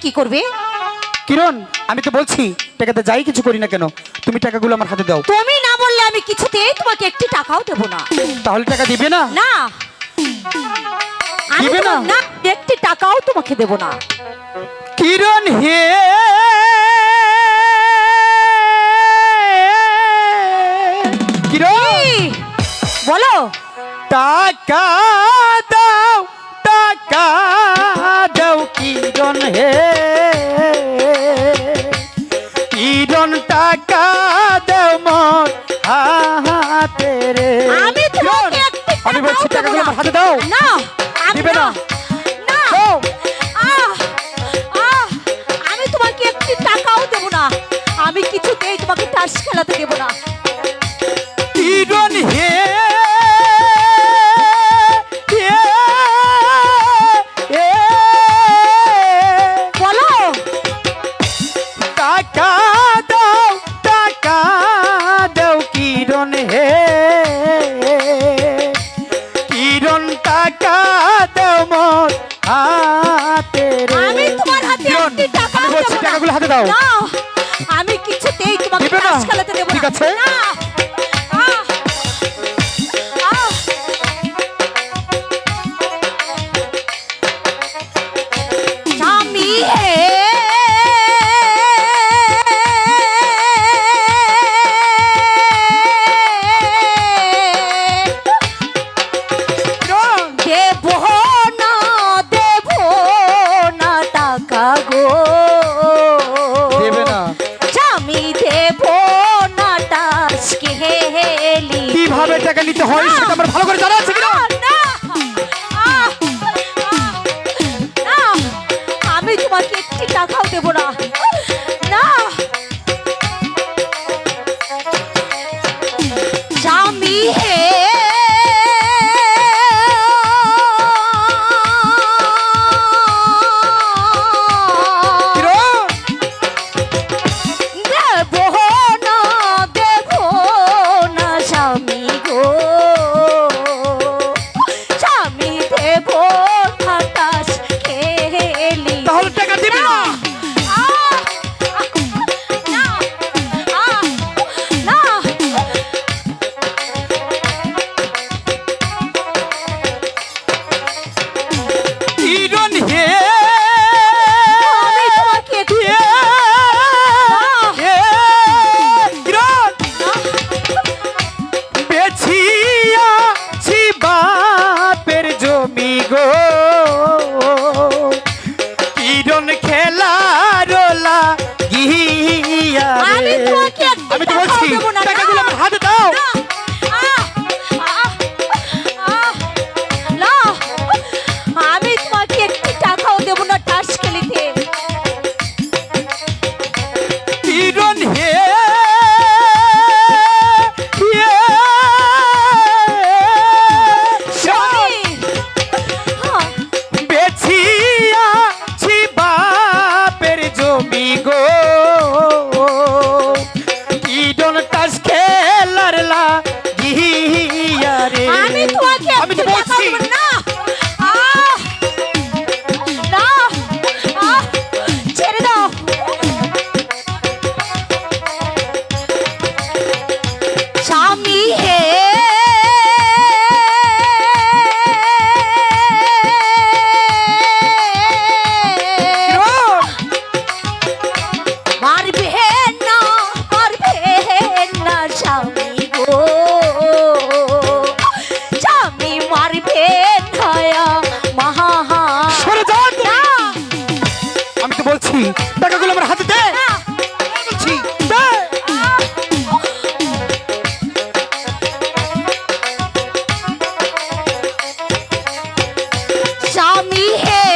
কি করবে? কিরণ আমি তো বলছি টাকাতে যাই কিছু করি না কেন? তুমি টাকাগুলো আমার হাতে দাও। তুমি না বললে আমি কিছুতেই তোমাকে একটি টাকাও দেব না। তাহলে টাকা দিবে না? না। দিবে না? না একটি টাকাও তোমাকে দেব না। কিরণ হে কিরণ! বলো। টাকা রে। আমি তোমাকে আমি বলছি টাকাগুলো আমার হাতে দাও। না দিবে না। আমি তোমাকে একটি টাকাও না। আমি কিছুতেই তোমাকে তাস খেলাতে দেব দাও। আমি কিছুতেই তোমাকে কাজ খেলাতে দেব না। ঠিক আছে? না। me here.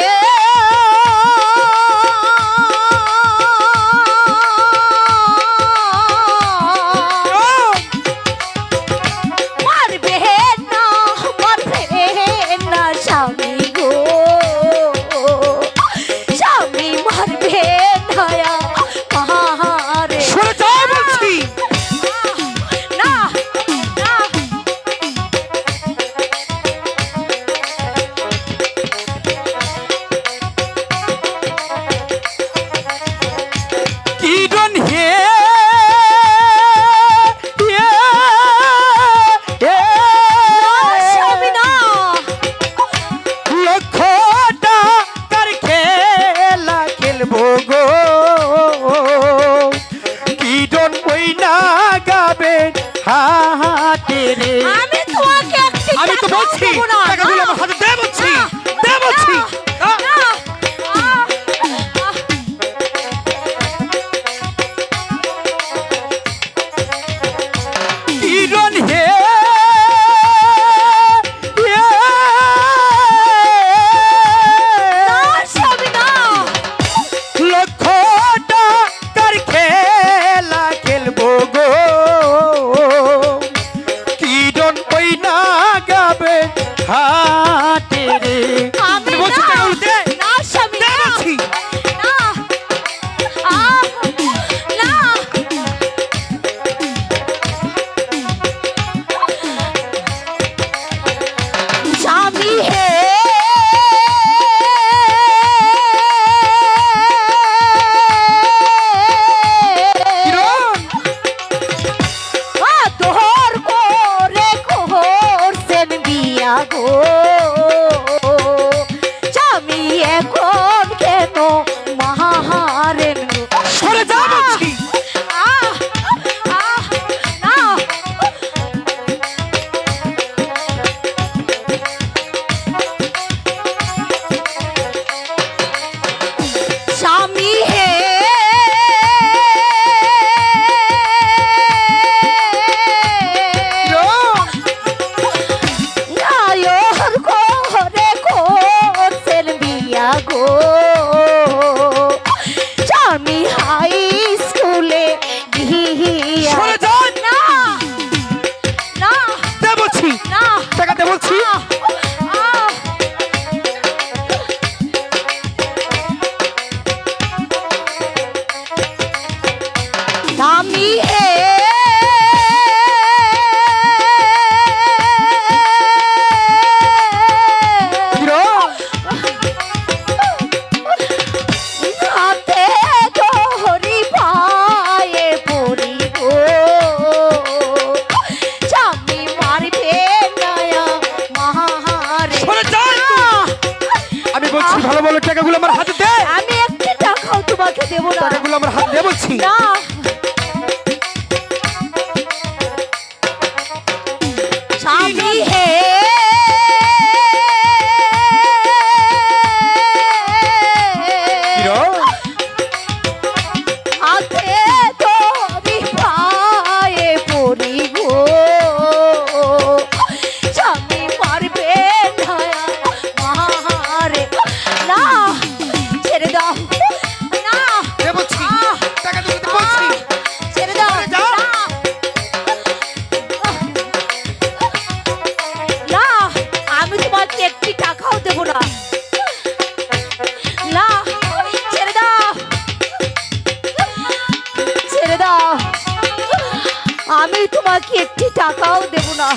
সত্যি। টাকা দিলে আমার গো। go. no. টাকাও দেব না।